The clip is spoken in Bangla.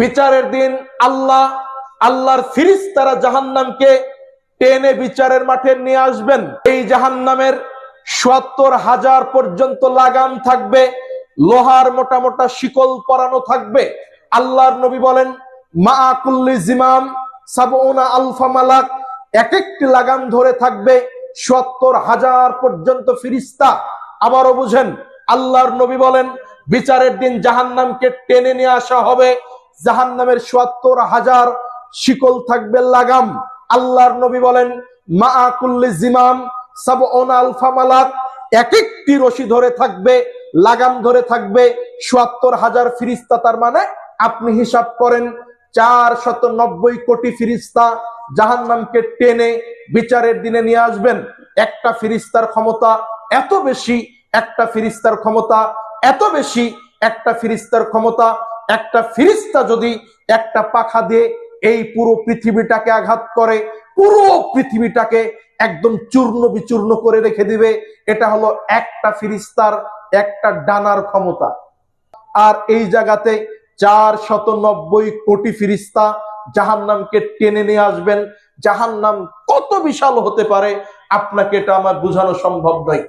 বিচারের দিন আল্লাহ, আল্লাহর ফিরিস তারা জাহান্নামকে টেনে বিচারের মাঠে নিয়ে আসবেন। এই জাহান্নামের সত্তর হাজার পর্যন্ত লাগাম থাকবে, লোহার মোটা মোটা শিকল পরানো থাকবে। আল্লাহর নবী বলেন মা আকুল্লি জিমাম সাবউনা আলফা মালাক। এক একটি লাগাম ধরে থাকবে সত্তর হাজার পর্যন্ত ফিরিস্তা। আবারও বুঝেন, আল্লাহর নবী বলেন, বিচারের দিন জাহান্নামকে টেনে নিয়ে আসা হবে। জাহান্নামের সত্তর হাজার শিকল থাকবে লাগাম। আল্লাহর নবী বলেন মা আকুল্লি জিমাম সাবউনা আলফা মালাক। এক একটি রশি ধরে থাকবে, লাগাম ধরে থাকবে। সত্তর হাজার ফিরিস্তা তার মানে আপনি হিসাব করেন, চার শত নব্বই কোটি ফিরিস্তা জাহান্নামকে টেনে বিচারের দিনে নিয়ে আসবেন। একটা ফিরিস্তার ক্ষমতা এত বেশি, একটা ফিরিস্তার ক্ষমতা এত বেশি, একটা ফিরিস্তার ক্ষমতা একটা ফিরিস্তা যদি একটা পাখা দিয়ে এই পুরো পৃথিবীটাকে আঘাত করে, পুরো পৃথিবীটাকে একদম চূর্ণ বিচূর্ণ করে রেখে দিবে, এটা হলো একটা ফিরিস্তার একটা ডানার ক্ষমতা। আর এই জায়গাতে চার শত নব্বই কোটি ফিরিস্তা জাহান্নামকে টেনে নিয়ে আসবেন। জাহান্নাম কত বিশাল হতে পারে, আপনাকে এটা আমার বোঝানো সম্ভব নয়।